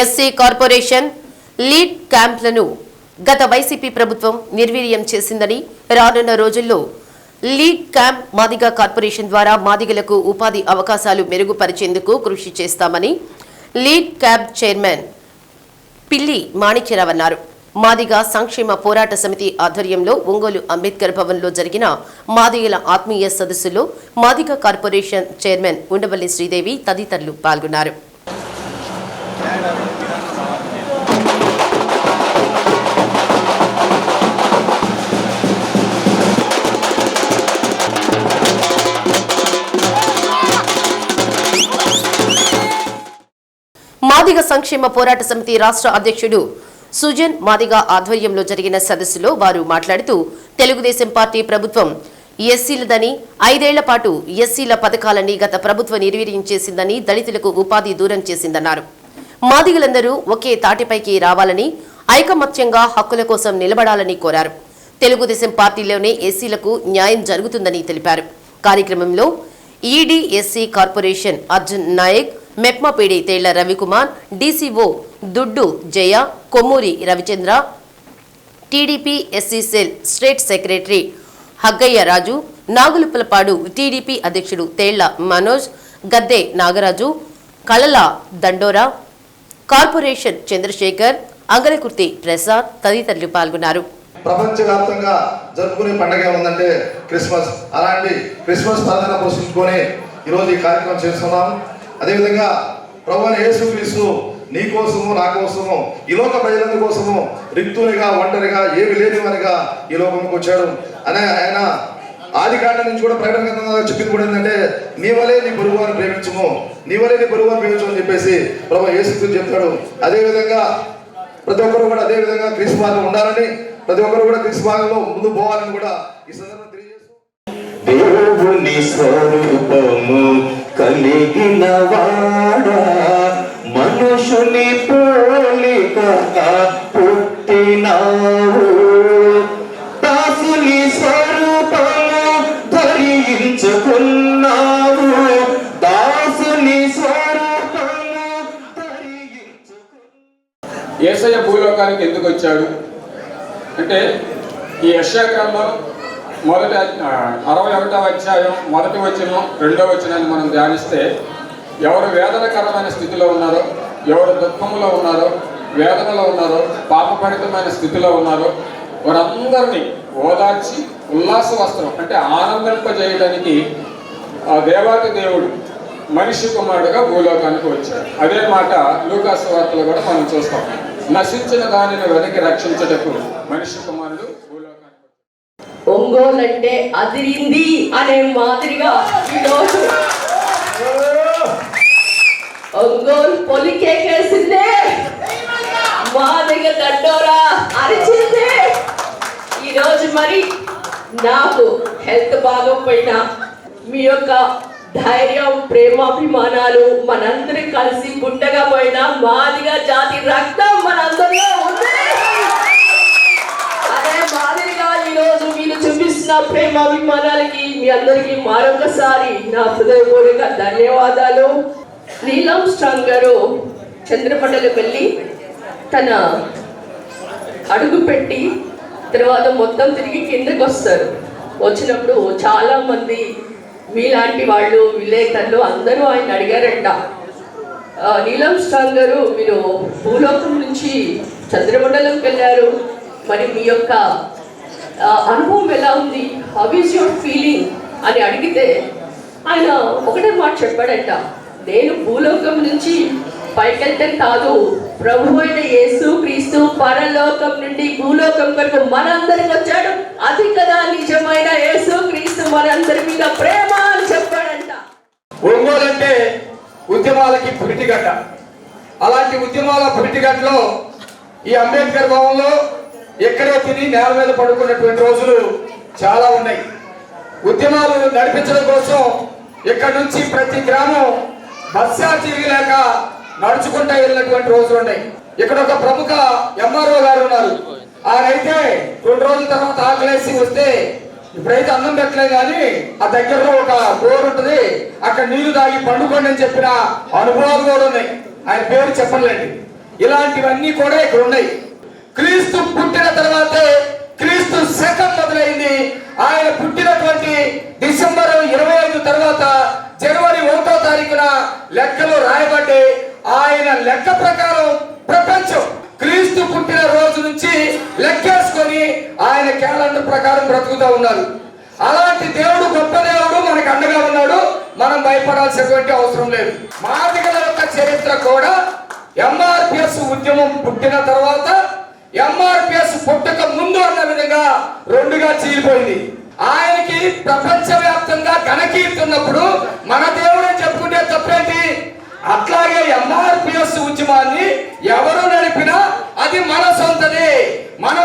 SC corporation lead క్యాంప్లను గత YCP ప్రభుత్వం నిర్వీర్యం చేసిందని రానున్న రోజుల్లో లీడ్ క్యాంప్ మాదిగ కార్పొరేషన్ ద్వారా మాదిగలకు ఉపాధి అవకాశాలు మెరుగుపరిచేందుకు కృషి చేస్తామని లీడ్ క్యాంప్ చైర్మన్ పిల్లి మాణిక్యరావు అన్నారు. మాదిగ సంక్షేమ పోరాట సమితి ఆధ్వర్యంలో ఒంగోలు అంబేద్కర్ భవన్లో జరిగిన మాదిగల ఆత్మీయ సదస్సులో మాదిగ కార్పొరేషన్ చైర్మన్ ఉండవల్లి శ్రీదేవి తదితరులు పాల్గొన్నారు. మాదిగ సంక్షేమ పోరాట సమితి రాష్ట్ర అధ్యక్షుడు సుజన్ మాదిగ ఆధ్వర్యంలో జరిగిన సదస్సులో వారు మాట్లాడుతూ తెలుగుదేశం పార్టీ ప్రభుత్వం ఎస్సీలదని ఐదేళ్ళ పాటు ఎస్సీల పథకాలని గత ప్రభుత్వం నిర్వీర్యం చేసిందని దళితులకు ఉపాధి దూరం చేసిందన్నారు. మాదిగలందరూ ఒకే తాటిపైకి రావాలని ఐకమత్యంగా హక్కుల కోసం నిలబడాలని కోరారు. తెలుగుదేశం పార్టీలోనే ఎస్సీలకు న్యాయం జరుగుతుందని తెలిపారు. కార్యక్రమంలో EDSC corporation Arjun Nayak మెప్మపీడి Thella Ravikumar DCO Duddu Jaya Kommuri Ravichandra TDP SC cell state secretary Haggaiah Raju Nagulupulapadu TDP అధ్యక్షుడు తేళ్ళ మనోజ్ గద్దె నాగరాజు కళల దండోరా కార్పొరేషన్ చంద్రశేఖర్ అంగలకుర్తి ప్రసాద్ తదితరులు పాల్గొన్నారు. ప్రపంచవ్యాప్తంగా జరుపుకునే పండుగ ఉందంటే క్రిస్మస్. అలాంటి క్రిస్మస్ ప్రార్థన పోషించుకొని ఈరోజు ఈ కార్యక్రమం చేస్తున్నాం. అదేవిధంగా ప్రభు అయిన యేసుక్రీస్తు నీ కోసము నా కోసము ఈ లోక ప్రజలందరి కోసము రిక్తునిగా ఒంటరిగా ఏమి లేనివనిగా ఈ లోకంకి వచ్చాడు. అనే ఆయన ఆది కాండం నుంచి కూడా ప్రకటన గ్రంథంలో చెప్పింది కూడా ఏంటంటే నీ వలే నీ పొరుగువారిని ప్రేమించము. నీ వలే నీ గురువుని ప్రేమించము అని చెప్పేసి ప్రభు యేసుక్రీస్తు చెప్తాడు. అదేవిధంగా ప్రతి ఒక్కరు కూడా అదే విధంగా క్రీస్తు మార్గం ఉండాలని ప్రతి ఒక్కరు కూడా క్రీస్తు మార్గంలో ముందు పోవాలని కూడా ఈ సందర్భంగా తెలియజేస్తూ దేవుని స్వరూపము కలిగిన వాడా మనుషుని పోలిక పుట్టినావు. దాసుని స్వరూపము ధరించుకున్నావు. దాసుని స్వరూపము ధరించుకున్నావు. ఏసయ్య భూలోకానికి ఎందుకు వచ్చాడు? అంటే ఈ యశాగ్రంథం మొదటి అరవై ఒకటవ అధ్యాయం మొదటి వచనం రెండో వచనాన్ని మనం ధ్యానిస్తే ఎవరు వేదనకరమైన స్థితిలో ఉన్నారో ఎవరు దుఃఖంలో ఉన్నారో వేదనలో ఉన్నారో పాపపరితమైన స్థితిలో ఉన్నారో వారందరినీ ఓదార్చి ఉల్లాస వస్త్రం అంటే ఆనందింపజేయడానికి ఆ దేవాతి దేవుడు మనిషి కుమారుడుగా భూలోకానికి వచ్చాడు. అదే మాట లూకాసు వార్తలు కూడా మనం చూస్తాం. నశించిన దానిని వెనక్కి రక్షించటకు మనిషి కుమారుడు ఒంగోలు అంటే అదిరింది అనే మాదిరిగా ఈరోజు ఒంగోలు పొలికేకేసిందే. మాదిగ దండోరా అరిచింది. ఈరోజు మరి నాకు హెల్త్ బాగోపోయినా మీ యొక్క ధైర్యం ప్రేమాభిమానాలు మనందరం కలిసి పుట్టగా పోయినా మాదిగా జాతి రక్తం మనందరిలో ఉంది అదే మాదిరిగా ఈరోజు మీరు చూపిస్తున్న ప్రేమ అభిమానాలకి మీ అందరికీ మరొకసారి నా హృదయపూర్వక ధన్యవాదాలు. నీలం స్ట్రాంగ్ గారు చంద్రపండలకు వెళ్ళి తన అడుగు పెట్టి తర్వాత మొత్తం తిరిగి కిందకు వస్తారు. వచ్చినప్పుడు చాలా మంది మీలాంటి వాళ్ళు విలేకరులు అందరూ ఆయన అడిగారంట. నీలం స్ట్రాంగ్ గారు మీరు భూలోకం నుంచి చంద్రమండలంకి వెళ్ళారు. మరి మీ యొక్క అనుభవం ఎలా ఉంది? హౌ ఈస్ యువర్ ఫీలింగ్ అని అడిగితే ఆయన ఒకటే మాట చెప్పాడంట. నేను భూలోకం నుంచి పైకెళ్తే కాదు. ప్రభు అయిన యేసు క్రీస్తు పరలోకం నుండి భూలోకం వరకు మనందరికి వచ్చాడు. అది కదా నిజమైన యేసు క్రీస్తు మనందరి మీద ప్రేమ అని చెప్పాడంట. ఒంగోలు అంటే ఉద్యమాలకి పురిటిగడ్డ. అలాంటి ఉద్యమాల పురిటిగడ్డలో ఈ అంబేద్కర్ భవన్లో ఎక్కడో తిని నేల మీద పడుకున్నటువంటి రోజులు చాలా ఉన్నాయి. ఉద్యమాలు నడిపించడం కోసం ఇక్కడ నుంచి ప్రతి గ్రామం బస్సా తిరిగిలేక నడుచుకుంటా వెళ్ళినటువంటి రోజులు ఉన్నాయి. ఇక్కడ ఒక ప్రముఖ ఎంఆర్ఓ గారు ఉన్నారు. ఆయనైతే రెండు రోజుల తర్వాత ఆకలేసి వస్తే ఇప్పుడైతే అన్నం పెట్టలేదు కానీ ఆ దగ్గరలో ఒక బోర్ ఉంటుంది అక్కడ నీళ్ళు తాగి పండుకోండి అని చెప్పిన అనుభవాలు కూడా ఉన్నాయి. ఆయన పేరు చెప్పలేండి. ఇలాంటివన్నీ కూడా ఇక్కడ ఉన్నాయి. క్రీస్తు పుట్టిన తర్వాతే క్రీస్తు శకం మొదలైంది. ఆయన పుట్టినటువంటి డిసెంబర్ ఇరవై ఐదు తర్వాత జనవరి ఒకటో తారీఖున లెక్కలు రాయబడ్డాయి ఆయన లెక్క ప్రకారం ప్రపంచం క్రీస్తు పుట్టిన రోజు నుంచి లెక్కేసుకొని ఆయన క్యాలెండర్ ప్రకారం బ్రతుకుతూ ఉన్నారు అలాంటి దేవుడు గొప్ప దేవుడు మనకు అండగా ఉన్నాడు. మనం భయపడాల్సినటువంటి అవసరం లేదు. మాదిగల యొక్క చరిత్ర కూడా ఎంఆర్పిఎస్ ఉద్యమం పుట్టిన తర్వాత విధంగా రెండుగా చీలిపోయింది. ఆయనకి ప్రపంచవ్యాప్తంగా ఘనకీర్తున్నప్పుడు మన దేవుడే చెప్పుకుంటే తప్పేంటి? అట్లాగే ఎంఆర్పిఎస్ ఉద్యమాన్ని ఎవరు నడిపినా అది మన సొంతదే. మన